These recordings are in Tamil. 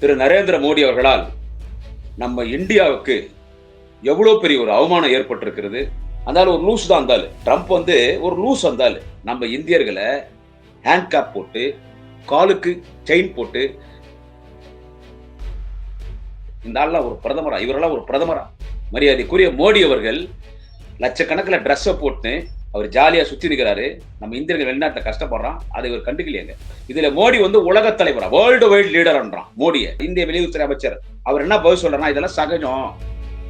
திரு நரேந்திர மோடி அவர்களால் நம்ம இந்தியாவுக்கு எவ்வளோ பெரிய ஒரு அவமானம் ஏற்பட்டிருக்கிறது. அந்தாலும் ஒரு லூஸ் தான் இருந்தாலும் ட்ரம்ப் வந்து ஒரு லூஸ் வந்தாலும் நம்ம இந்தியர்களை ஹேண்ட் கேப் போட்டு காலுக்கு செயின் போட்டு இந்த ஆள்லாம் ஒரு பிரதமரா? இவரெல்லாம் ஒரு பிரதமரா? மரியாதைக்குரிய மோடி அவர்கள் லட்சக்கணக்கில் ட்ரெஸ்ஸை போட்டு அவர் ஜாலியா சுத்தி நிற்கிறாரு நம்ம இந்தியர்கள் வெளிநாட்டில் கஷ்டப்படுறான்? அதை இவர் கண்டுக்கலையாங்க. இதுல மோடி வந்து உலக தலைவர் வேர்ல்டு வைட் லீடர்ன்றான் மோடியை. இந்திய வெளியுறவுத்துறை அமைச்சர். அவர் என்ன பதில் சொல்றாருன்னா இதெல்லாம் சகஜம்.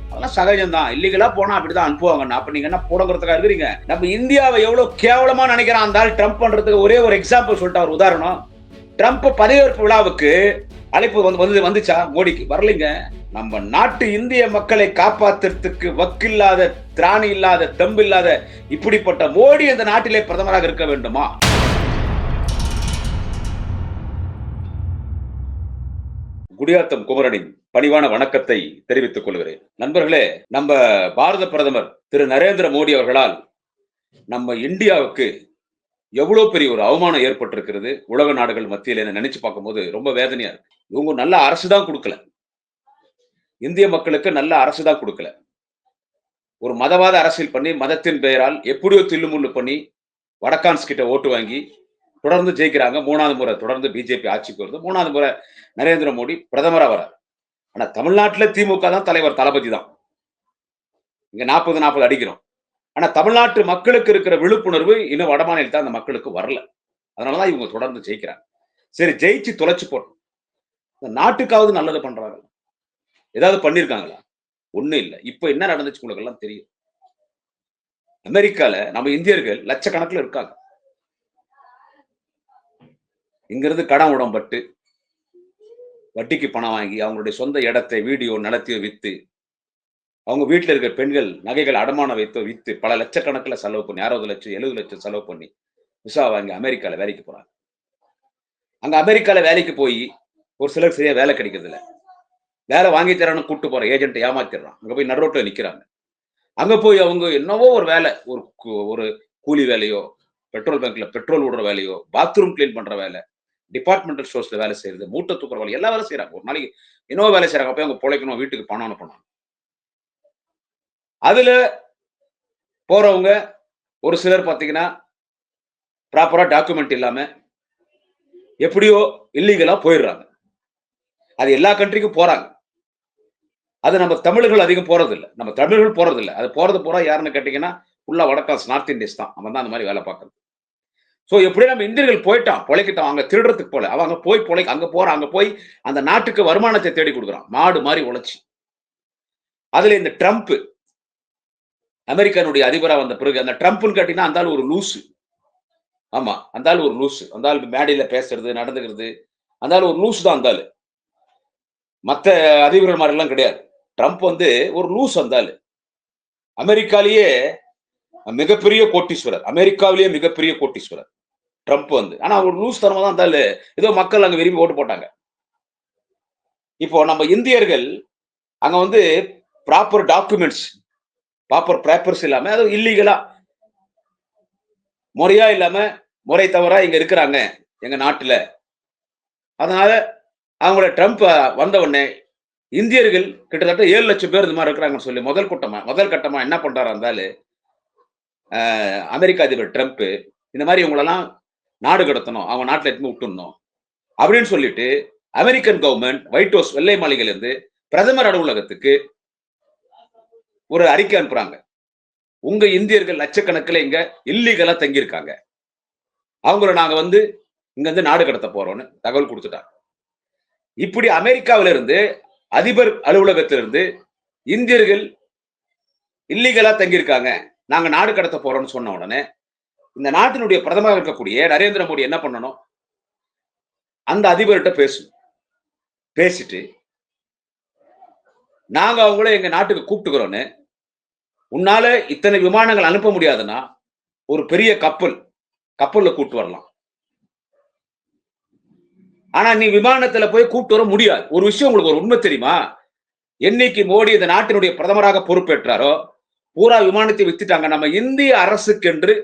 அதெல்லாம் சகஜம் தான் இல்லீகலா போனா அப்படிதான் அனுப்புவாங்கண்ணா. அப்ப நீங்க என்ன போடங்கிறதுக்காக இருக்கிறீங்க? நம்ம இந்தியாவை எவ்வளவு கேவலமா நினைக்கிறான் அந்த ட்ரம்ப் பண்றதுக்கு ஒரே ஒரு எக்ஸாம்பிள் சொல்லிட்டு அவர் உதாரணம். ட்ரம்ப் பதவியேற்பு விழாவுக்கு அழைப்பு வந்து வந்து வந்துச்சா? மோடிக்கு. வரலைங்க. நம்ம நாட்டு இந்திய மக்களை காப்பாத்துறதுக்கு வக்கில்லாத திராணி இல்லாத தெம்பு இல்லாத இப்படிப்பட்ட மோடி அந்த நாட்டிலே பிரதமராக இருக்க வேண்டுமா? குடியாத்தம் குமரனின் பணிவான வணக்கத்தை தெரிவித்துக் கொள்கிறேன். நண்பர்களே நம்ம பாரத பிரதமர் திரு நரேந்திர மோடி அவர்களால் நம்ம இந்தியாவுக்கு எவ்வளவு பெரிய ஒரு அவமானம் ஏற்பட்டிருக்கிறது உலக நாடுகள் மத்தியில் என்ன நினைச்சு பார்க்கும்போது ரொம்ப வேதனையா இருக்கு. இவங்க நல்ல அரசு தான் கொடுக்கல. இந்திய மக்களுக்கு நல்ல அரசு தான் கொடுக்கல. ஒரு மதவாத அரசியல் பண்ணி மதத்தின் பெயரால் எப்படியோ தில்லுமுள்ளு பண்ணி வடக்கான்ஸ் கிட்ட ஓட்டு வாங்கி தொடர்ந்து ஜெயிக்கிறாங்க. மூணாவது முறை தொடர்ந்து பிஜேபி ஆட்சிக்கு வருது. மூணாவது முறை நரேந்திர மோடி பிரதமராக வரார். ஆனா தமிழ்நாட்டுல திமுக தான் தலைவர் தளபதி தான். இங்க நாற்பது நாற்பது அடிக்கிறோம். ஆனா தமிழ்நாட்டு மக்களுக்கு இருக்கிற விழிப்புணர்வு இன்னும் வடமாநிலத்தில் அந்த மக்களுக்கு வரல. அதனாலதான் இவங்க தொடர்ந்து ஜெயிக்கிறாங்க. சரி ஜெயிச்சு தொலைச்சு போட்டோம் இந்த நாட்டுக்காவது நல்லது பண்றாங்க ஏதாவது பண்ணிருக்காங்களா? ஒண்ணும் இல்லை. இப்ப என்ன நடந்துச்சு உங்களுக்கு எல்லாம் தெரியும். அமெரிக்கால நம்ம இந்தியர்கள் லட்சக்கணக்கில் இருக்காங்க. இங்கிருந்து கடன் உடம்பட்டு வட்டிக்கு பணம் வாங்கி அவங்களுடைய சொந்த இடத்தை வீடியோ நடத்தி வித்து அவங்க வீட்டில் இருக்கிற பெண்கள் நகைகள் அடமானம் வைத்து வித்து பல லட்சக்கணக்கில் செலவு பண்ணி அறுபது லட்சம் எழுபது லட்சம் செலவு பண்ணி விசா வாங்கி அமெரிக்கால வேலைக்கு போறாங்க. அங்க அமெரிக்கால வேலைக்கு போய் ஒரு சிலர் சரியா வேலை கிடைக்கிறது இல்ல. வேலை வாங்கி தரான்னு கூட்டு போற ஏஜென்ட்டை ஏமாத்திடுறான். அங்க போய் நடுரோட்டில் நிக்கிறாங்க. அங்க போய் அவங்க என்னவோ ஒரு வேலை ஒரு ஒரு கூலி வேலையோ பெட்ரோல் பேங்க்ல பெட்ரோல் விடுற வேலையோ பாத்ரூம் கிளீன் பண்ற வேலை டிபார்ட்மெண்டல் ஸ்டோர்ஸ்ல வேலை செய்யறது மூட்டை தூக்குற வேலை எல்லா வேலை செய்யறாங்க ஒரு நாளைக்கு என்னவோ வேலை செய்யறாங்க போய் அவங்க பிழைக்கணும் வீட்டுக்கு பணம் அனுப்பணும். அதுல போறவங்க ஒரு சிலர் பார்த்தீங்கன்னா ப்ராப்பரா டாக்குமெண்ட் இல்லாம எப்படியோ இல்லீகலா போயிடுறாங்க. அது எல்லா கண்ட்ரிக்கும் போறாங்க. அது நம்ம தமிழர்கள் அதிகம் போறது இல்லை நம்ம தமிழர்கள் போறது இல்லை அது போறது போறா யாருன்னு கேட்டீங்கன்னா ஃபுல்லா வடக்காஸ் நார்த் இண்டியஸ் தான். அவன் தான் அந்த மாதிரி வேலை பார்க்கறது. ஸோ எப்படியும் நம்ம இந்தியர்கள் போயிட்டான் பொழைக்கிட்டான். அவங்க திருடுறதுக்கு போல. அவங்க போய் பொழை அங்க போறான் அங்க போய் அந்த நாட்டுக்கு வருமானத்தை தேடி கொடுக்குறான். மாடு மாதிரி உழைச்சி. அதுல இந்த ட்ரம்ப் அமெரிக்கனுடைய அதிபராக வந்த பிறகு அந்த ட்ரம்ப்னு கேட்டீங்கன்னா அந்த ஒரு லூசு. ஆமா அந்த ஒரு லூசு. அந்த மேடையில் மேடையில பேசுறது நடந்துக்கிறது அந்த ஒரு லூசு தான் அந்த மற்ற அதிபர்கள் மாதிரிலாம் கிடையாது. ட்ரம்ப் வந்து ஒரு லூஸ் அந்த அமெரிக்காலேயே மிகப்பெரிய கோட்டீஸ்வரர். அமெரிக்காவிலேயே மிகப்பெரிய கோட்டீஸ்வரர். ட்ரம்ப் வந்து. ஆனா ஒரு லூஸ் தரமாக தான் இருந்தாலும் ஏதோ மக்கள் அங்க விரும்பி ஓட்டு போட்டாங்க. இப்போ நம்ம இந்தியர்கள் அங்க வந்து ப்ராப்பர் டாக்குமெண்ட்ஸ் ப்ராப்பர் ப்ராப்பர்ஸ் இல்லாம அது இல்லீகலா முறையா இல்லாம முறை தவறா இங்க இருக்கிறாங்க எங்க நாட்டுல. அதனால அவங்கள ட்ரம்ப் வந்த உடனே இந்தியர்கள் கிட்டத்தட்ட ஏழு லட்சம் பேர் இந்த மாதிரி இருக்கிறாங்கன்னு சொல்லி முதல் கூட்டமா முதல் கட்டமா என்ன பண்றாரு இருந்தாலும் அமெரிக்க அதிபர் ட்ரம்ப் இந்த மாதிரி இவங்களெல்லாம் நாடு கடத்தணும் அவங்க நாட்டில் எடுத்து விட்டுணும் அப்படின்னு சொல்லிட்டு அமெரிக்கன் கவர்மெண்ட் ஒயிட் ஹவுஸ் வெள்ளை மாளிகையிலிருந்து பிரதமர் அலுவலகத்துக்கு ஒரு அறிக்கை அனுப்புறாங்க. உங்க இந்தியர்கள் லட்சக்கணக்கில் இங்க இல்லீகலா தங்கியிருக்காங்க. அவங்கள நாங்க வந்து இங்க வந்து நாடு கடத்த போறோம்னு தகவல் கொடுத்துட்டாங்க. இப்படி அமெரிக்காவில இருந்து அதிபர் அலுவலகத்திலிருந்து இந்தியர்கள் இல்லீகலா தங்கியிருக்காங்க. நாங்க நாடு கடத்த போறோம்னு சொன்ன உடனே இந்த நாட்டினுடைய பிரதமராக இருக்கக்கூடிய நரேந்திர மோடி என்ன பண்ணணும்? அந்த அதிபர்கிட்ட பேசணும் பேசிட்டு நாங்க அவங்கள எங்க நாட்டுக்கு கூப்பிட்டுக்கிறோன்னு உன்னால இத்தனை விமானங்கள் அனுப்ப முடியாதுன்னா ஒரு பெரிய கப்பல் கப்பல்ல கூட்டு வரலாம். ஆனா நீ விமானத்துல போய் கூப்பிட்டு வர முடியாது. ஒரு விஷயம் உங்களுக்கு ஒரு உண்மை தெரியுமா? என்னைக்கு மோடி இந்த நாட்டினுடைய பிரதமராக பொறுப்பேற்றாரோ பூரா விமானத்தை வித்துட்டாங்க. நம்ம இந்திய அரசுக்கென்று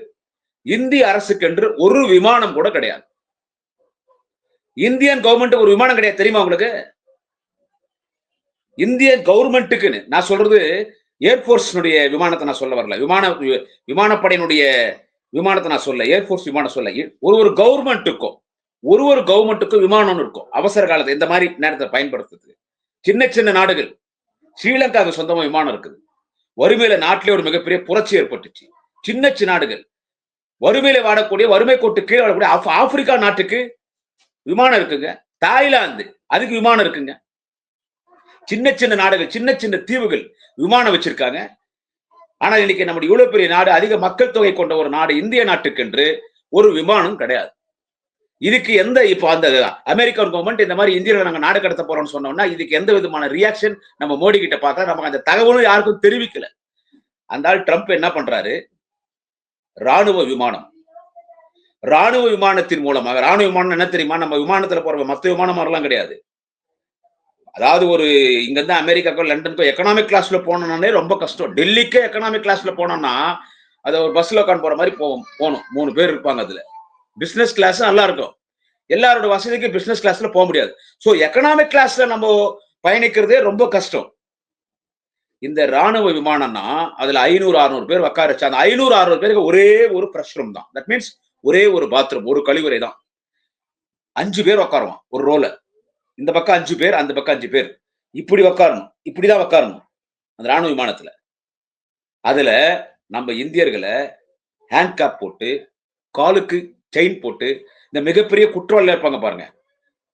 இந்திய அரசுக்கென்று ஒரு விமானம் கூட கிடையாது. இந்தியன் கவர்மெண்ட் ஒரு விமானம் கிடையாது தெரியுமா உங்களுக்கு? இந்திய கவர்மெண்ட்டுக்குன்னு நான் சொல்றது ஏர்போர்ஸ்னுடைய விமானத்தை நான் சொல்ல வரல. விமான விமானப்படையினுடைய விமானத்தை நான் சொல்ல ஏர்ஃபோர்ஸ் விமானம் சொல்ல ஒரு ஒரு கவர்மெண்ட்டுக்கும் ஒரு ஒரு கவர்மெண்ட்டுக்கும் விமானம்னு இருக்கும். அவசர காலத்தை இந்த மாதிரி நேரத்தை பயன்படுத்துறது சின்ன சின்ன நாடுகள். ஸ்ரீலங்காவுக்கு சொந்தமா விமானம் இருக்குது. வறுமையில நாட்டிலே ஒரு மிகப்பெரிய புரட்சி ஏற்பட்டுச்சு. சின்ன சின்ன நாடுகள். வறுமையில வாடக்கூடிய வறுமை கோட்டு கீழே வாடக்கூடிய ஆப்பிரிக்கா நாட்டுக்கு விமானம் இருக்குங்க. தாய்லாந்து அதுக்கு விமானம் இருக்குங்க. சின்ன சின்ன நாடுகள் சின்ன சின்ன தீவுகள் விமானம் வச்சிருக்காங்க. ஆனா இன்னைக்கு நம்முடைய இவ்வளவு பெரிய நாடு அதிக மக்கள் தொகை கொண்ட ஒரு நாடு இந்திய நாட்டுக்கென்று ஒரு விமானம் கிடையாது. இதுக்கு எந்த இப்போ அந்த அமெரிக்கன் கவர்மெண்ட் இந்த மாதிரி இந்தியாவில் நாங்கள் நாடு கடத்த போறோம்னு சொன்னோம்னா இதுக்கு எந்த விதமான ரியாக்ஷன் நம்ம மோடி கிட்ட பார்த்தா நமக்கு அந்த தகவலும் யாருக்கும் தெரிவிக்கல. அந்த ஆள் ட்ரம்ப் என்ன பண்றாரு? ராணுவ விமானம். ராணுவ விமானத்தின் மூலமாக ராணுவ விமானம் என்ன தெரியுமா? நம்ம விமானத்துல போற மத்த விமானம் மாதிரிலாம் கிடையாது. அதாவது ஒரு இங்க இருந்து அமெரிக்காக்கோ லண்டனுக்கோ எக்கனாமிக் கிளாஸ்ல போனோம்னாலே ரொம்ப கஷ்டம். டெல்லிக்கே எக்கனாமிக் கிளாஸ்ல போனோம்னா அதை ஒரு பஸ்ல உட்காந்து போற மாதிரி போவோம் போகணும். மூணு பேர் இருப்பாங்க அதுல. பிசினஸ் கிளாஸ் நல்லா இருக்கும். எல்லாரோட வசதிக்கு பிசினஸ் கிளாஸ்ல போக முடியாது. ஸோ எக்கனாமிக் கிளாஸ்ல நம்ம பயணிக்கிறதே ரொம்ப கஷ்டம். இந்த ராணுவ விமானம்னா அதுல ஐநூறு அறுநூறு பேர் உட்கார வச்சு அந்த ஐநூறு அறுநூறு பேருக்கு ஒரே ஒரு பிரஷ் ரூம் தான். தட் மீன்ஸ் ஒரே ஒரு பாத்ரூம் ஒரு கழிவறை தான். அஞ்சு பேர் உட்காருவான் ஒரு ரோல இந்த பக்கம் அஞ்சு பேர் அந்த பக்கம் அஞ்சு பேர். இப்படி உட்காரணும் இப்படிதான் உக்காரணும் அந்த ராணுவ விமானத்துல. அதுல நம்ம இந்தியர்களை ஹேண்ட்காப் போட்டு காலுக்கு செயின் போட்டு இந்த மிகப்பெரிய குற்றவாளிகள் இருப்பாங்க பாருங்க.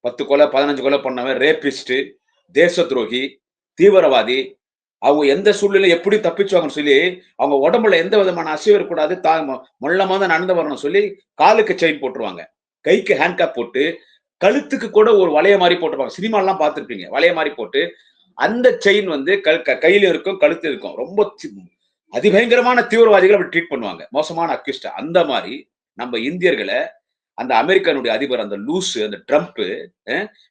பத்து கொலை பதினஞ்சு கொலை பண்ணவன் ரேபிஸ்ட் தேச துரோகி தீவிரவாதி அவங்க எந்த சூழ்நிலை எப்படி தப்பிச்சுவாங்கன்னு சொல்லி அவங்க உடம்புல எந்த விதமான அசைவு இருக்கக்கூடாது தா மொல்லமாக தான் நடந்து வரணும்னு சொல்லி காலுக்கு செயின் போட்டுருவாங்க. கைக்கு ஹேண்ட்காப் போட்டு கழுத்துக்கு கூட ஒரு வளைய மாதிரி போட்டிருப்பாங்க. சினிமாலாம் பார்த்துருப்பீங்க. வளைய மாதிரி போட்டு அந்த செயின் வந்து க க- கையில இருக்கும் கழுத்து இருக்கும். ரொம்ப அதிபயங்கரமான தீவிரவாதிகளை அப்படி ட்ரீட் பண்ணுவாங்க. மோசமான அக்யூஸ்ட அந்த மாதிரி நம்ம இந்தியர்களை அந்த அமெரிக்கனுடைய அதிபர் அந்த லூசு அந்த ட்ரம்ப்பு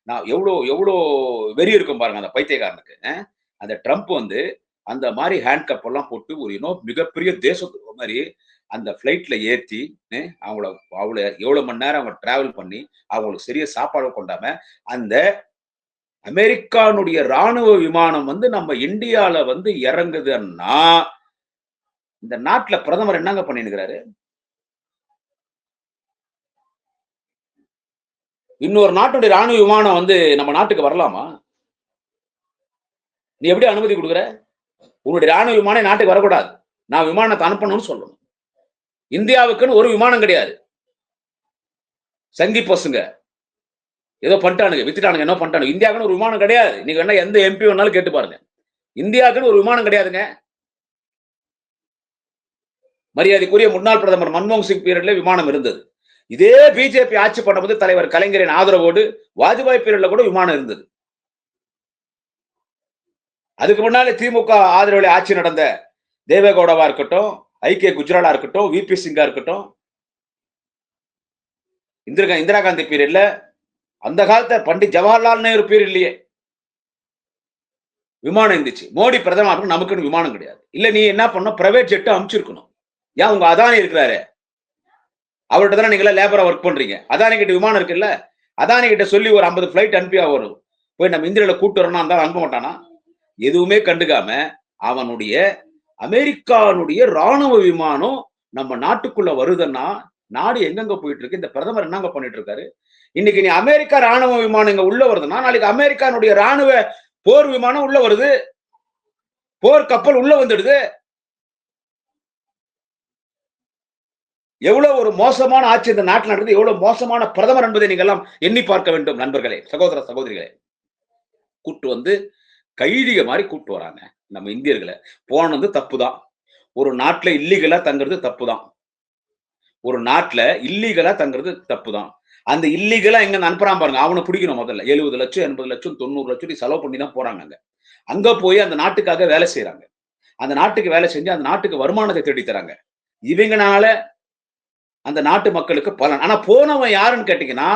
நான் எவ்வளோ எவ்வளோ வெறி இருக்கும் பாருங்க அந்த பைத்தியக்காரனுக்கு அந்த ட்ரம்ப் வந்து அந்த மாதிரி ஹேண்ட் கப் எல்லாம் போட்டு ஒரு இன்னும் மிகப்பெரிய தேசத்துக்கு மாதிரி அந்த ஃப்ளைட்ல ஏத்தி அவங்கள அவ்வளோ எவ்வளோ மணி நேரம் அவங்க டிராவல் பண்ணி அவங்களுக்கு சரியா சாப்பாடு கொண்டாம அந்த அமெரிக்கானுடைய ராணுவ விமானம் வந்து நம்ம இந்தியால வந்து இறங்குதுன்னா இந்த நாட்டுல பிரதமர் என்னங்க பண்ணிருக்கிறாரு இன்னொரு நாட்டுடைய ராணுவ விமானம் வந்து நம்ம நாட்டுக்கு வரலாமா? நீ எப்படி அனுமதி கொடுக்குற? உன்னுடைய ராணுவ விமானம் நாட்டுக்கு வரக்கூடாது. நான் விமானத்தை அனுப்பணும்னு சொல்லணும். இந்தியாவுக்குன்னு ஒரு விமானம் கிடையாது. சங்கி பசுங்க ஏதோ பண்ணிட்டானுங்க வித்துட்டானுங்க என்ன பண்ணிட்டானுங்க. இந்தியாவுக்குன்னு ஒரு விமானம் கிடையாது. நீங்க வேணா எந்த எம்பி வேணாலும் கேட்டு பாருங்க. இந்தியாவுக்குன்னு ஒரு விமானம் கிடையாதுங்க. மரியாதைக்குரிய முன்னாள் பிரதமர் மன்மோகன் சிங் பீரியட்ல விமானம் இருந்தது. இதே பிஜேபி ஆட்சி பண்ணும்போது தலைவர் கலைஞரின் ஆதரவோடு வாஜ்பாய் பீரியட்ல கூட விமானம் இருந்தது. அதுக்கு முன்னாலே திமுக ஆதரவுல ஆட்சி நடந்த தேவேகவுடாவா இருக்கட்டும் ஐக்கிய குஜராலா இருக்கட்டும் விபி சிங்கா இருக்கட்டும் இந்திரா இந்திரா காந்தி பீரியட்ல அந்த காலத்துல பண்டிட் ஜவஹர்லால் நேரு பீரியட்லயே விமானம் இருந்துச்சு. மோடி பிரதமர் நமக்குன்னு விமானம் கிடையாது. இல்ல நீ என்ன பண்ணணும்? பிரைவேட் ஜெட் அமைச்சிருக்கணும். ஏன் உங்க அதானி இருக்கிறாரு? அவர்கிட்ட தானே நீங்க லேபரா ஒர்க் பண்றீங்க. அதானி கிட்ட விமானம் இருக்குல்ல? அதானி கிட்ட சொல்லி ஒரு ஐம்பது ஃபிளைட் அனுப்பியா வரும்? போய் நம்ம இந்தியாவில கூட்டு வரணும் இருந்தாலும் அனுப்ப மாட்டானா? எதுவுமே கண்டுக்காம அவனுடைய அமெரிக்கானுடைய ராணுவ விமானம் நம்ம நாட்டுக்குள்ள வருதுன்னா நாடு எங்கெங்க போயிட்டு இருக்கு இந்த பிரதமர் என்னங்க பண்ணிட்டு இருக்காரு இன்னைக்கு நீ அமெரிக்கா ராணுவ விமானம் இங்க உள்ள வருதுன்னா நாளைக்கு அமெரிக்கானுடைய ராணுவ போர் விமானம் உள்ள வருது. போர் கப்பல் உள்ள வந்துடுது. எவ்வளவு ஒரு மோசமான ஆட்சி இந்த நாட்டில் நடந்தது எவ்வளவு மோசமான பிரதமர் என்பதை நீங்கள் எல்லாம் எண்ணி பார்க்க வேண்டும் நண்பர்களே சகோதர சகோதரிகளே. கூட்டு வந்து கைதிக மாதிரி கூப்பிட்டு வராங்க நம்ம இந்தியர்களை. போனது தப்பு தான் ஒரு நாட்டுல இல்லீகலா தங்குறது தப்பு தான் ஒரு நாட்டுல இல்லீகலா தங்குறது தப்பு தான் அந்த இல்லீகலா எங்க அனுப்புறான் பாருங்க. அவனை பிடிக்கணும் முதல்ல. எழுபது லட்சம் எண்பது லட்சம் தொண்ணூறு லட்சம் செலவு பண்ணி தான் போறாங்க அங்க. அங்க போய் அந்த நாட்டுக்காக வேலை செய்யறாங்க அந்த நாட்டுக்கு வேலை செஞ்சு அந்த நாட்டுக்கு வருமானத்தை தேடி தராங்க. இவங்கனால அந்த நாட்டு மக்களுக்கு பலன். ஆனா போனவன் யாருன்னு கேட்டீங்கன்னா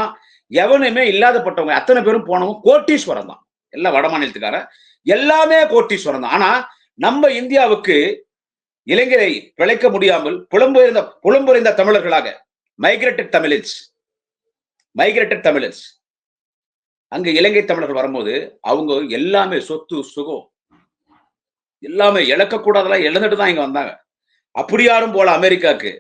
எவனுமே இல்லாதப்பட்டவங்க அத்தனை பேரும் போனவன் கோட்டீஸ்வரம் தான். எல்லாம் வட மாநிலத்துக்காரன் எல்லாமே கோட்டீஸ்வரன் தான். ஆனா நம்ம இந்தியாவுக்கு இளைஞரை பிழைக்க முடியாமல் புலம்பெயர்ந்த புலம்பெயர்ந்த தமிழர்களாக மைக்ரேட்டட் தமிழன்ஸ் மைக்ரேட்டட் தமிழன்ஸ் அங்க இலங்கை தமிழர்கள் வரும்போது அவங்க எல்லாமே சொத்து சுகம் எல்லாமே இழக்கக்கூடாதெல்லாம் இழந்துட்டு தான் இங்க வந்தாங்க. அப்படி யாரும் போல அமெரிக்காவுக்கு.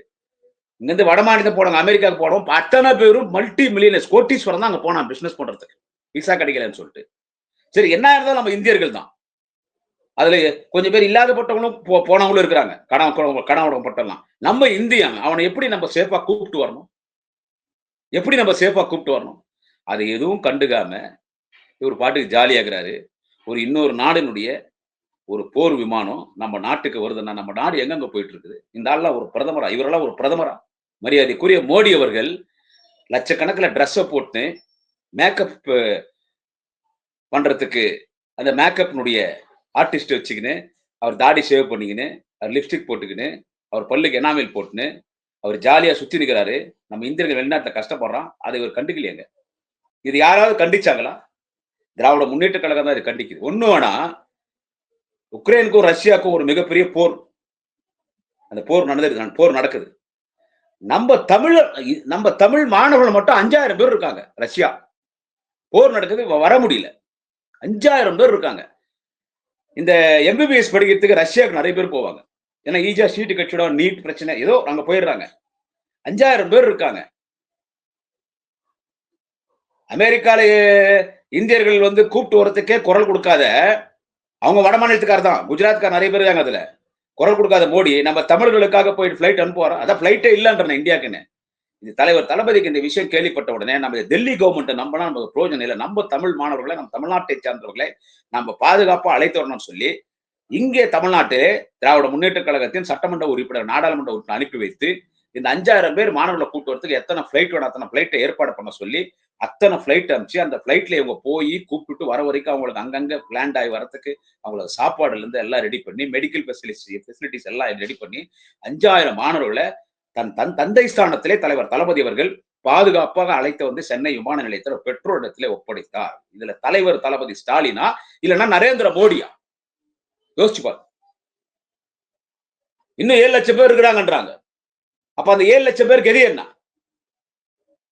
இங்க இருந்து வட மாநிலம் போனாங்க அமெரிக்காவுக்கு போனோம் அத்தனை பேரும் மல்டி மில்லியனர்ஸ் கோட்டீஸ்வரம் தான் அங்க போனான் பிஸ்னஸ் பண்றதுக்கு. விசா கிடைக்கலன்னு சொல்லிட்டு. சரி என்ன இருந்தாலும் நம்ம இந்தியர்கள் தான். அதுல கொஞ்சம் பேர் இல்லாதப்பட்டவங்களும் போ- போனவங்களும் இருக்கிறாங்க. கடன் கடன் பட்டலாம் நம்ம இந்தியாங்க அவனை எப்படி நம்ம சேஃபா கூப்பிட்டு வரணும்? எப்படி நம்ம சேஃபா கூப்பிட்டு வரணும்? அதை எதுவும் கண்டுக்காம இவர் பாட்டுக்கு ஜாலியாகிறாரு ஒரு இன்னொரு நாடினுடைய ஒரு போர் விமானம் நம்ம நாட்டுக்கு வருதுன்னா நம்ம நாடு எங்கெங்க போயிட்டு இருக்குது இந்த ஆள்லாம் ஒரு பிரதமரா? இவரெல்லாம் ஒரு பிரதமரா? மரியாதைக்குரிய மோடி அவர்கள் லட்சக்கணக்கில் ட்ரெஸ்ஸை போட்டு மேக்கப் பண்றதுக்கு அந்த மேக்கப்னுடைய ஆர்டிஸ்ட் வச்சுக்கின்னு அவர் தாடி சேவ் பண்ணிக்கின்னு அவர் லிப்ஸ்டிக் போட்டுக்கின்னு அவர் பல்லுக்கு எனாமில் போட்டுன்னு அவர் ஜாலியாக சுற்றி நிற்கிறாரு நம்ம இந்தியர்கள் வெளிநாட்டில் கஷ்டப்படுறோம் அதை இவர் கண்டுக்கலையங்க. இது யாராவது கண்டிச்சாங்களா? திராவிட முன்னேற்ற கழகம் தான் இது கண்டிக்குது. ஒன்று வேணா உக்ரைனுக்கும் ரஷ்யாவுக்கும் ஒரு மிகப்பெரிய போர். அந்த போர் நடந்தது போர் நடக்குது. நம்ம தமிழ் நம்ம தமிழ் மாணவர்கள் மட்டும் அஞ்சாயிரம் பேர் இருக்காங்க ரஷ்யா. போர் நடக்குது வ- வர முடியல. அஞ்சாயிரம் பேர் இருக்காங்க. இந்த எம்பிபிஎஸ் படிக்கிறதுக்கு ரஷ்யாவுக்கு நிறைய பேர் போவாங்க. ஏன்னா ஈஸியா சீட்டு கட்சியோட நீட் பிரச்சனை ஏதோ அங்க போயிடுறாங்க. அஞ்சாயிரம் பேர் இருக்காங்க. அமெரிக்கால இந்தியர்கள் வந்து கூப்பிட்டு வரத்துக்கே குரல் கொடுக்காத அவங்க வட மாநிலத்துக்காரர் தான். குஜராத்கார் நிறைய பேர் இருக்காங்க அதுல. குரல் கொடுக்காத மோடி நம்ம தமிழர்களுக்காக போயிட்டு ஃபிளைட் அனுப்புவாரோ? அதான் ஃபிளைட்டே இல்லைன்ற இந்தியாக்குன்னு. இந்த தலைவர் தளபதிக்கு இந்த விஷயம் கேள்விப்பட்ட உடனே நம்ம டெல்லி கவர்மெண்ட் நம்பினா நமக்கு பிரயோஜனம் இல்லை. நம்ம தமிழ் மாணவர்களை நம்ம தமிழ்நாட்டை சார்ந்தவர்களை நம்ம பாதுகாப்பா அழைத்து வரணும்னு சொல்லி இங்கே தமிழ்நாட்டிலே திராவிட முன்னேற்ற கழகத்தின் சட்டமன்ற உறுப்பினர் நாடாளுமன்ற உறுப்பினர் அனுப்பி வைத்து இந்த அஞ்சாயிரம் பேர் மாணவர்களை கூட்டு வரத்துக்கு எத்தனை ஃபிளைட் வேணும் அத்தனை ஃபிளைட்டை ஏற்பாடு பண்ண சொல்லி அத்தனை ஃபிளைட் அனுப்பிச்சு அந்த ஃபிளைட்ல இவங்க போய் கூப்பிட்டுட்டு வர வரைக்கும் அவங்களுக்கு அங்கங்க பிளான்ட் ஆகி வரதுக்கு அவங்களுக்கு சாப்பாடுல இருந்து எல்லாம் ரெடி பண்ணி மெடிக்கல் ஃபெசிலிட்டி ஃபெசிலிட்டிஸ் எல்லாம் ரெடி பண்ணி அஞ்சாயிரம் மாணவர்களை தன் தன் தந்தை ஸ்தானத்திலே தலைவர் தளபதி அவர்கள் பாதுகாப்பாக அழைத்து வந்து சென்னை விமான நிலையத்தில் பெற்றோரிடத்திலே ஒப்படைத்தார். இதுல தலைவர் தளபதி ஸ்டாலினா இல்லைன்னா நரேந்திர மோடியா? யோசிச்சு பாரு இன்னும் ஏழு லட்சம் பேர் இருக்கிறாங்கன்றாங்க. அப்ப அந்த ஏழு லட்சம் பேருக்கு எது என்ன?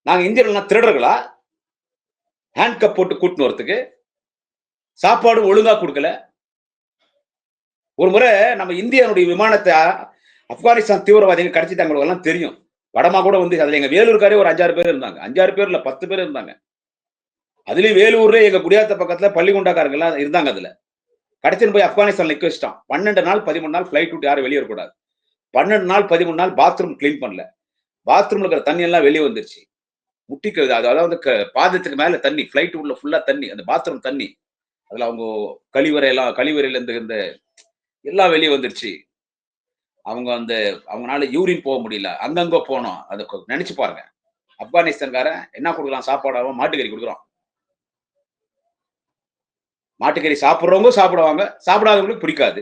நாங்க இந்தியர்கள்லாம் திருடர்களா? ஹேண்ட் கப் போட்டு கூட்டின்னு வரத்துக்கு சாப்பாடு ஒழுங்கா கொடுக்கல. ஒரு முறை நம்ம இந்தியனுடைய விமானத்தை ஆப்கானிஸ்தான் தீவிரவாதிகள் கடத்திட்டாங்க எல்லாம் தெரியும். படமா கூட வந்து அதுல எங்க வேலூர்காரே ஒரு அஞ்சாறு பேர் இருந்தாங்க. அஞ்சாறு பேர் இல்ல பத்து பேர் இருந்தாங்க. அதுலயும் வேலூர்ல எங்க குடியாத்த பக்கத்துல பள்ளிகுண்டாக்காரங்க எல்லாம் இருந்தாங்க அதுல. கடைசின்னு போய் ஆப்கானிஸ்தான் நிக்க வச்சிட்டான். பன்னெண்டு நாள் பதிமூணு நாள் ஃபிளைட் விட்டு யாரும் வெளியே கூடாது பன்னெண்டு நாள் பதிமூணு நாள் பாத்ரூம் க்ளீன் பண்ணல. பாத்ரூம்ல இருக்கிற தண்ணி எல்லாம் வெளியே வந்துருச்சு. முட்டிக்கிறது அதாவது க- பாதத்துக்கு மேல தண்ணி ஃபிளைட் உள்ள ஃபுல்லா தண்ணி அந்த பாத்ரூம் தண்ணி. அதுல அவங்க கழிவறை எல்லாம் கழிவறையில இருந்து இந்த எல்லாம் வெளியே வந்துருச்சு. அவங்க அந்த அவங்களால யூரின் போக முடியல. அங்கங்க போனோம். அதை நினைச்சு பாருங்க. ஆப்கானிஸ்தான்காரன் என்ன கொடுக்கலாம்? சாப்பாடாவ மாட்டுக்கறி கொடுக்குறான். மாட்டுக்கறி சாப்பிட்றவங்க சாப்பிடுவாங்க. சாப்பிடாதவங்களுக்கு பிடிக்காது.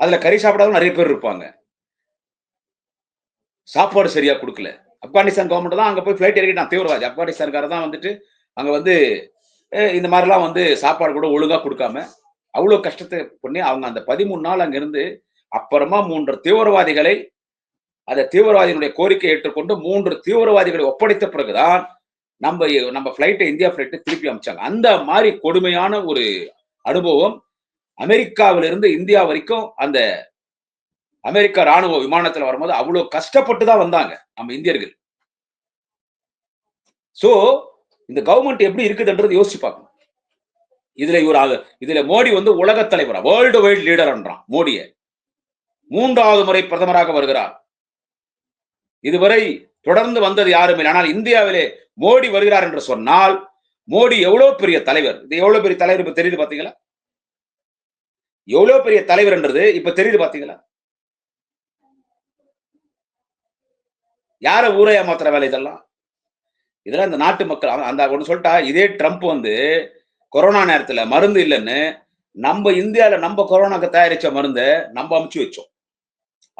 அதுல கறி சாப்பிடாதவங்க நிறைய பேர் இருப்பாங்க. சாப்பாடு சரியா கொடுக்கல. ஆப்கானிஸ்தான் கவர்மெண்ட் தான் அங்க போய் ஃபிளைட் இறக்கிட்டான் தீவிரவாதி. ஆப்கானிஸ்தான்காரர் தான் வந்துட்டு அங்க வந்து இந்த மாதிரிலாம் வந்து சாப்பாடு கூட ஒழுங்கா கொடுக்காம அவ்வளோ கஷ்டத்தை பண்ணி அவங்க அந்த பதிமூணு நாள் அங்கிருந்து அப்புறமா மூன்று தீவிரவாதிகளை அந்த தீவிரவாதிகளுடைய கோரிக்கை ஏற்றுக்கொண்டு மூன்று தீவிரவாதிகளை ஒப்படைத்த பிறகுதான் நம்ம நம்ம ஃப்ளைட்டை இந்தியா ஃபிளைட்டை திருப்பி அமைச்சாங்க. அந்த மாதிரி கொடுமையான ஒரு அனுபவம் அமெரிக்காவிலிருந்து இந்தியா வரைக்கும் அந்த அமெரிக்கா ராணுவ விமானத்துல வரும்போது அவ்வளவு கஷ்டப்பட்டு தான் வந்தாங்க நம்ம இந்தியர்கள். சோ இந்த கவர்மெண்ட் எப்படி இருக்குதுன்றது யோசிச்சு பார்க்கணும். இதுல இவர் இதுல மோடி வந்து உலக தலைவரா வேர்ல்டு வைட் லீடர்ன்றான் மோடியை. மூன்றாவது முறை பிரதமராக வருகிறார். இதுவரை தொடர்ந்து வந்தது யாருமே ஆனால் இந்தியாவிலே மோடி வருகிறார் என்று சொன்னால் மோடி எவ்வளவு பெரிய தலைவர்? இது எவ்வளவு பெரிய தலைவர் இப்ப தெரியுது பாத்தீங்களா? எவ்வளவு பெரிய தலைவர் என்றது இப்ப தெரியுது பாத்தீங்களா? யார ஊரை ஏமாத்துற வேலை இதெல்லாம்? இதெல்லாம் இந்த நாட்டு மக்கள் அந்த ஒன்று சொல்லிட்டா இதே ட்ரம்ப் வந்து கொரோனா நேரத்துல மருந்து இல்லைன்னு நம்ம இந்தியால நம்ம கொரோனாக்கு தயாரிச்ச மருந்தை நம்ம அமுச்சு வச்சோம்.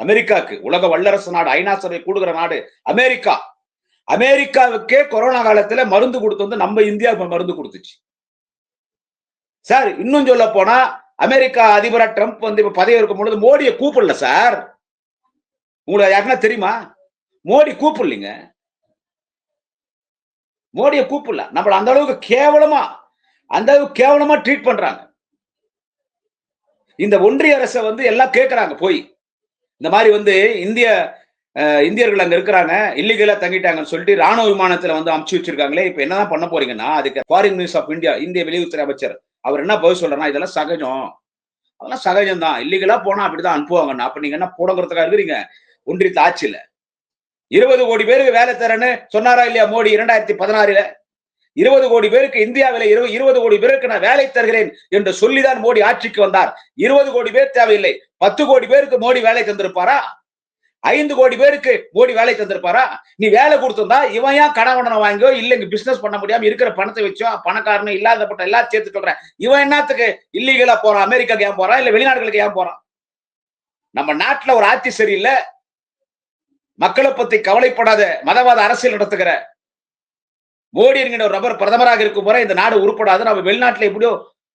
அமெரிக்காக்கு உலக வல்லரசு நாடு ஐநா சபை கூடுகிற நாடு அமெரிக்கா. அமெரிக்காவுக்கே கொரோனா காலத்துல மருந்து கொடுத்து வந்து நம்ம இந்தியா மருந்து கொடுத்துச்சு. சார் இன்னும் சொல்ல போனா அமெரிக்கா அதிபரா ட்ரம்ப் வந்து இப்ப பதவி இருக்கும் பொழுது மோடியை கூப்பிடல சார். உங்களுக்கு யாருன்னா தெரியுமா? மோடி கூப்பிடலீங்க. மோடியை கூப்பிடல. நம்மள அந்த அளவுக்கு கேவலமா அந்த அளவுக்கு கேவலமா ட்ரீட் பண்றாங்க. இந்த ஒன்றிய அரசை வந்து எல்லாம் கேட்கறாங்க போய். இந்த மாதிரி வந்து இந்திய இந்தியர்கள் அங்க இருக்கிறாங்க இல்லீகலா தங்கிட்டாங்கன்னு சொல்லிட்டு ராணுவ விமானத்துல வந்து அமுச்சு வச்சிருக்காங்களே இப்ப என்னதான் பண்ண போறீங்கன்னா அதுக்கு ஃபாரின் மினிஸ்டர் ஆஃப் இந்தியா இந்திய வெளியுறவுத்துறை அமைச்சர் அவர் என்ன பதில் சொல்றாருன்னா இதெல்லாம் சகஜம். அதெல்லாம் சகஜம் தான் இல்லீகலா போனா அப்படிதான் அனுப்புவாங்கண்ணா அப்ப நீங்க என்ன போடங்கிறதுக்காக இருக்கிறீங்க? ஒன்றிய ஆட்சியில. இருபது கோடி பேருக்கு வேலை தரேன்னு சொன்னாரா இல்லையா மோடி இரண்டாயிரத்தி பதினாறுல? இருபது கோடி பேருக்கு இந்தியாவில இருபது இருபது கோடி பேருக்கு நான் வேலை தருகிறேன் என்று சொல்லிதான் மோடி ஆட்சிக்கு வந்தார். இருபது கோடி பேர் தேவையில்லை. பத்து கோடி பேருக்கு மோடி வேலை தந்திருப்பாரா? ஐந்து கோடி பேருக்கு மோடி வேலை தந்திருப்பாரா? நீ வேலை கொடுத்திருந்தா இவன் ஏன் கடவுடனை வாங்கியோ இல்லை இங்க பிசினஸ் பண்ண முடியாம இருக்கிற பணத்தை வச்சோ பணக்காரனு இல்லாதப்பட்ட எல்லாம் சேர்த்து சொல்றேன் இவன் என்னத்துக்கு? இல்லீகலா போறான் அமெரிக்காக்கு ஏன் போறான் இல்ல வெளிநாடுகளுக்கு ஏன் போறான்? நம்ம நாட்டுல ஒரு ஆட்சி சரியில்லை. மக்களை பத்தி கவலைப்படாத மதவாத அரசியல் நடத்துகிற மோடி என்கிற ஒரு நபர் பிரதமராக இருக்கும் போற இந்த நாடு உருப்படாது நம்ம வெளிநாட்டுல எப்படியோ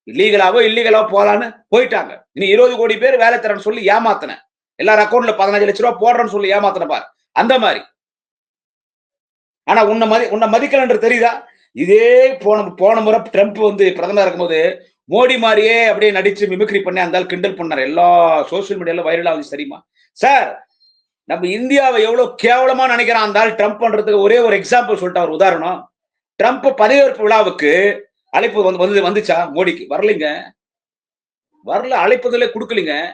இல்லீகலாவோ இல்லீகலாவோ போகலான்னு போயிட்டாங்க. இனி இருபது கோடி பேர் வேலை தரேன்னு சொல்லி ஏமாத்தினேன் எல்லாரும் அக்கௌண்ட்ல பதினஞ்சு லட்ச ரூபா போடுறேன்னு சொல்லி ஏமாத்தின பாரு. அந்த மாதிரி. ஆனா உன்னை மதி உன்னை மதிக்கலன்ற தெரியுதா? இதே போன போன முறை ட்ரம்ப் வந்து பிரதமர் இருக்கும்போது மோடி மாதிரியே அப்படியே நடிச்சு மிமிக்ரி பண்ணி அந்த கிண்டல் பண்ணார். எல்லா சோசியல் மீடியால வைரல் ஆகுது சரிமா சார் நம்ம இந்தியாவை எவ்வளவு கேவலமா நினைக்கிறான் அந்த ஆள் ட்ரம்ப் பண்றதுக்கு ஒரே ஒரு எக்ஸாம்பிள் சொல்லிட்டு அவர் உதாரணம். ட்ரம்ப் பதவியேற்பு விழாவுக்கு அழைப்பு வந்து வந்து வந்துச்சா? மோடிக்கு. வரலைங்க. வரல அழைப்புதலே கொடுக்கலிங்க.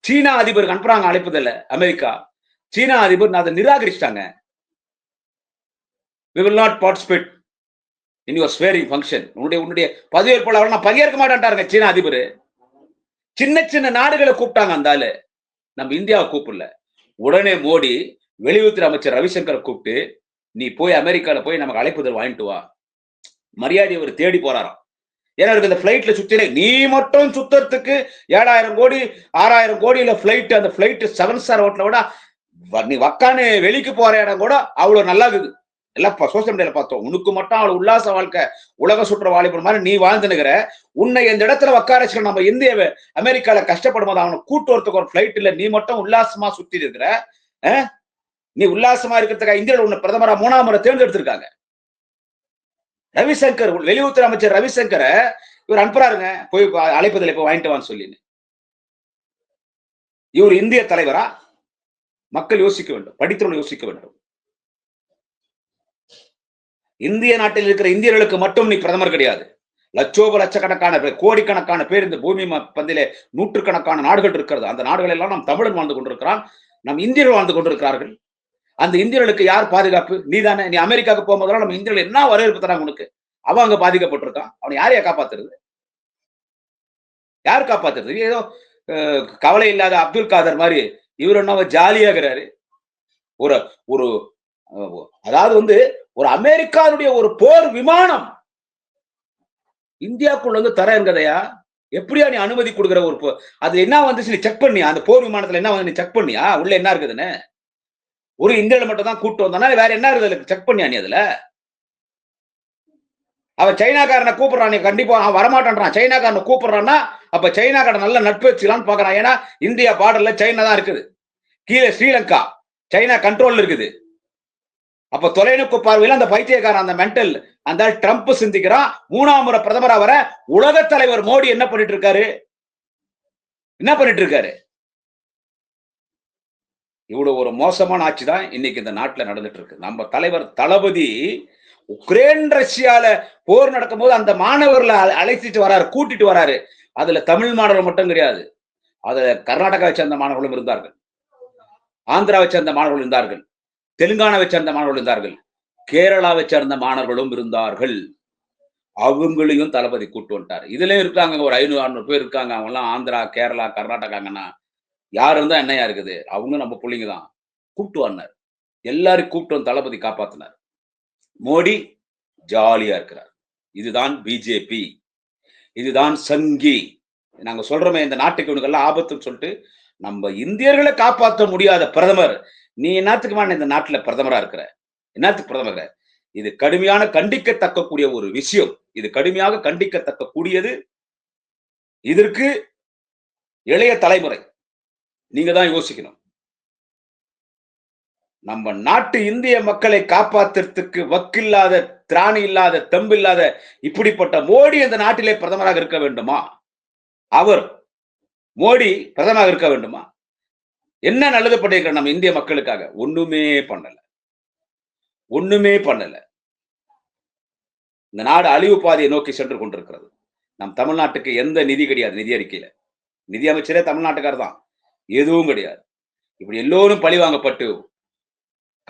சீனா அதிபருக்கு அனுப்புறாங்க அழைப்புதல அமெரிக்கா. சீனா அதிபர் நான் அதை நிராகரிச்சிட்டாங்க. We will not participate in your swearing function உன்னுடைய உன்னுடைய பதவியேற்பு நான் பங்கேற்க மாட்டேன்ட்டாருங்க சீனா அதிபர். சின்ன சின்ன நாடுகளை கூப்பிட்டாங்க அந்த ஆளு. நம்ம இந்தியாவை கூப்பிடல. உடனே மோடி வெளியுறவுத்துறை அமைச்சர் ரவிசங்கரை கூப்பிட்டு நீ போய் அமெரிக்கால போய் நமக்கு அழைப்புதல் வாங்கிட்டு வா. மரியாதை அவர் தேடி போறாராம். ஏன்னா இவருக்கு இந்த ஃபிளைட்ல சுத்தினே நீ மட்டும் சுத்தறதுக்கு ஏழாயிரம் கோடி ஆறாயிரம் கோடியில ஃபிளைட் அந்த ஃபிளைட் செவன் ஸ்டார் ஹோட்டலை விட நீ வக்கானு வெளிக்கு போற இடம் கூட அவ்வளவு நல்லா இருக்குது எல்லாம் சோசியல் மீடியால பார்த்தோம். உனக்கு மட்டும் அவள் உல்லாச வாழ்க்கை உலக சுற்ற வாலிபர் மாதிரி நீ வாழ்ந்துனுகிற உன்னை இந்த இடத்துல உட்கார வச்சுக்க நம்ம இந்திய அமெரிக்கால கஷ்டப்படும் போது அவனை கூட்டு வரத்துக்கு ஒரு ஃபிளைட் இல்ல நீ மட்டும் உல்லாசமா சுத்தி இருக்கிற நீ உல்லாசமா இருக்கிறதுக்காக இந்தியாவில் உன்னை பிரதமரா மூணாம் முறை தேர்ந்தெடுத்திருக்காங்க. ரவிசங்கர் வெளியுறவுத்துறை அமைச்சர் ரவிசங்கரை இவர் அனுப்புறாருங்க. போய் அழைப்பதில் இப்ப வாங்கிட்டு வான்னு சொல்லின்னு. இவர் இந்திய தலைவரா? மக்கள் யோசிக்க வேண்டும். படித்தவர்கள் யோசிக்க வேண்டும். இந்திய நாட்டில் இருக்கிற இந்தியர்களுக்கு மட்டும் நீ பிரதமர் கிடையாது. லட்சோப லட்சக்கணக்கான பேர் கோடிக்கணக்கான பேர் இந்த பூமி பந்திலே நூற்றுக்கணக்கான நாடுகள் இருக்கிறது. அந்த நாடுகள் எல்லாம் நம் தமிழன் வாழ்ந்து கொண்டிருக்கிறான். நம் இந்தியர்கள் வாழ்ந்து கொண்டிருக்கிறார்கள். அந்த இந்தியர்களுக்கு யார் பாதுகாப்பு? நீ தானே நீ அமெரிக்காவுக்கு போகும்போதெல்லாம் நம்ம இந்தியர்கள் என்ன வரவேற்பு தராங்க உனக்கு? அவன் அங்க பாதிக்கப்பட்டிருக்கான். அவனை யாரையா காப்பாத்துறது? யார் காப்பாத்துறது? ஏதோ கவலை இல்லாத அப்துல் காதர் மாதிரி. இவர் என்ன ஜாலியாகிறாரு. ஒரு ஒரு அதாவது வந்து ஒரு அமெரிக்காவுடைய ஒரு போர் விமானம் இந்தியாக்குள்ள வந்து தரேங்கதையா எப்படியா நீ அனுமதி கொடுக்குற ஒரு போ- அது என்ன வந்துச்சு? நீ செக் பண்ணியா? அந்த போர் விமானத்துல என்ன வந்து நீ செக் பண்ணியா? உள்ள என்ன இருக்குதுன்னு? ஒரு இந்தியாவில் மட்டும் தான் கூட்டு வந்தானா வேற என்ன இருக்கு செக் பண்ணியா நீ அதுல? அவன் சைனாக்காரனை கூப்பிடுறான் நீ கண்டிப்பா அவன் வரமாட்டான்றான். சைனாக்காரனை கூப்பிடுறான்னா அப்ப சைனாக்காரன் நல்ல நட்பு வச்சுக்கலாம்னு பாக்குறான் ஏன்னா இந்தியா பார்டர்ல சைனா தான் இருக்குது. கீழே ஸ்ரீலங்கா. சைனா கண்ட்ரோல்ல இருக்குது. அப்ப தொலைநோக்கு பார்வையில் அந்த பைத்தியக்காரன் அந்த மென்டல் அந்த ட்ரம்ப் சிந்திக்கிறான். மூணாம் முறை பிரதமரா வர உலக தலைவர் மோடி என்ன பண்ணிட்டு இருக்காரு? என்ன பண்ணிட்டு இருக்காரு? இவ்வளவு ஒரு மோசமான ஆட்சி தான் இன்னைக்கு இந்த நாட்டுல நடந்துட்டு இருக்கு. நம்ம தலைவர் தளபதி உக்ரைன் ரஷ்யால போர் நடக்கும்போது அந்த மாணவர்களை அழைச்சிட்டு வராரு கூட்டிட்டு வராரு. அதுல தமிழ் மாணவர்கள் மட்டும் கிடையாது. அதுல கர்நாடகாவை சேர்ந்த மாணவர்களும் இருந்தார்கள். ஆந்திராவை சேர்ந்த மாணவர்கள் இருந்தார்கள். தெலுங்கானாவை சேர்ந்த மாணவர்கள் இருந்தார்கள். கேரளாவை சேர்ந்த மாணவர்களும் இருந்தார்கள். அவங்களையும் தளபதி கூட்டு வந்துட்டார். இதுலயும் இருக்காங்க ஒரு ஐநூறு அறுநூறு பேர் இருக்காங்க. அவங்க எல்லாம் ஆந்திரா கேரளா கர்நாடகாங்கன்னா யார் இருந்தா என்னையா இருக்குது? அவங்க நம்ம பிள்ளைங்க தான் கூப்பிட்டு வந்தார் எல்லாரும் கூப்பிட்டு வந்து தளபதி காப்பாத்தினார். மோடி ஜாலியா இருக்கிறார். இதுதான் பிஜேபி. இதுதான் சங்கி. நாங்க சொல்றோமே இந்த நாட்டுக்கு இவனுக்கெல்லாம் ஆபத்துன்னு சொல்லிட்டு நம்ம இந்தியர்களை காப்பாற்ற முடியாத பிரதமர். நீ என்னத்துக்குமான இந்த நாட்டுல பிரதமரா இருக்கிற? என்னத்துக்கு பிரதமர் இது கடுமையான கண்டிக்கத்தக்க கூடிய ஒரு விஷயம். இது கடுமையாக கண்டிக்கத்தக்க கூடியது இதற்கு இளைய தலைமுறை நீங்க தான் யோசிக்கணும். நம்ம நாட்டு இந்திய மக்களை காப்பாத்துறதுக்கு வக்கில்லாத திராணி இல்லாத தெம்பு இல்லாத இப்படிப்பட்ட மோடி அந்த நாட்டிலே பிரதமராக இருக்க வேண்டுமா? அவர் மோடி பிரதமராக இருக்க வேண்டுமா? என்ன நல்லது பண்ணிருக்கிற நம்ம இந்திய மக்களுக்காக? ஒண்ணுமே பண்ணல. ஒண்ணுமே பண்ணல. இந்த நாடு அழிவு பாதையை நோக்கி சென்று கொண்டிருக்கிறது. நம் தமிழ்நாட்டுக்கு எந்த நிதி கிடையாது நிதி அறிக்கையில. நிதி அமைச்சரே தமிழ்நாட்டுக்காரர் தான் எதுவும் கிடையாது. இப்படி எல்லோரும் பழி வாங்கப்பட்டு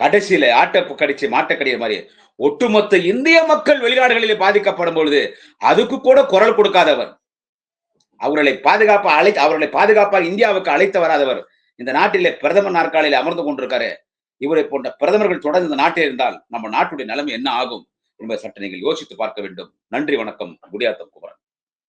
கடைசியில ஆட்ட கடிச்சு மாட்ட மாதிரி ஒட்டுமொத்த இந்திய மக்கள் வெளிநாடுகளிலே பாதிக்கப்படும் பொழுது அதுக்கு கூட குரல் கொடுக்காதவர். அவர்களை பாதுகாப்பா அழை அவர்களை பாதுகாப்பாக இந்தியாவுக்கு அழைத்து வராதவர். இந்த நாட்டிலே பிரதமர் நாற்காலியில் அமர்ந்து கொண்டிருக்காரு. இவரை போன்ற பிரதமர்கள் தொடர்ந்து இந்த நாட்டில் இருந்தால் நம்ம நாட்டுடைய நிலைமை என்ன ஆகும் என்பதை சற்று நீங்கள் யோசித்து பார்க்க வேண்டும். நன்றி வணக்கம். குடியாத்தம் குமரன்.